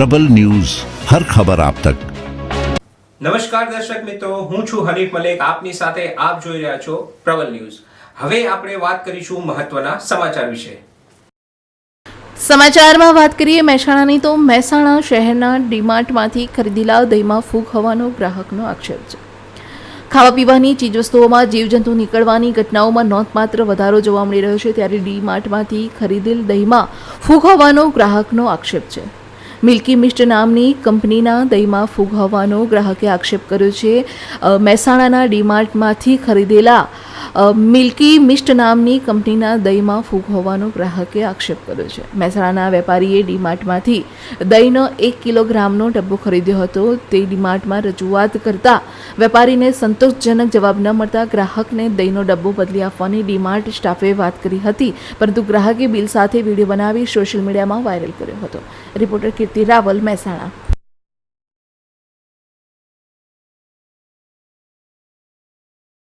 પ્રબલ news હર ખબર આપ તક. નમસ્કાર દર્શક મિત્રો હું છું હરીફ મલેક. આપની સાથે આપ જોઈ રહ્યા છો પ્રબલ ન્યૂઝ. હવે આપણે વાત કરીશું મહત્વના સમાચાર વિશે. સમાચારમાં વાત કરીએ મહેસાણાની તો મહેસાણા શહેરના ડીમાર્ટમાંથી ખરીદેલા દહીંમાં ફૂગ હોવાનો ગ્રાહકનો આક્ષેપ છે. ખાવા પીવાની ચીજવસ્તુઓમાં જીવજંતુ નીકળવાની ઘટનાઓમાં નોંધપાત્ર વધારો જોવા મળી રહ્યો છે ત્યારે ડીમાર્ટમાંથી ખરીદેલ દહીંમાં ફૂગ હોવાનો ગ્રાહકનો આક્ષેપ છે. મિલ્કી મિસ્ટ નામની કંપનીના દહીંમાં ફૂગ હોવાનો ગ્રાહકે આક્ષેપ કર્યો છે. મહેસાણાના ડીમાર્ટમાંથી ખરીદેલા મિલ્કી મિસ્ટ નામની કંપનીના દહીંમાં ફૂગ હોવાનો ગ્રાહકે આક્ષેપ કર્યો છે. મહેસાણાના વેપારીએ ડીમાર્ટમાંથી દહીંનો એક કિલોગ્રામનો ડબ્બો ખરીદ્યો હતો. તે ડીમાર્ટમાં રજૂઆત કરતા વેપારીને સંતોષજનક જવાબ ન મળતા ગ્રાહકને દહીંનો ડબ્બો બદલી આપવાની ડીમાર્ટ સ્ટાફે વાત કરી હતી, પરંતુ ગ્રાહકે બિલ સાથે વીડિયો બનાવી સોશિયલ મીડિયામાં વાયરલ કર્યો હતો. રિપોર્ટર કીર્તિ રાવલ, મહેસાણા.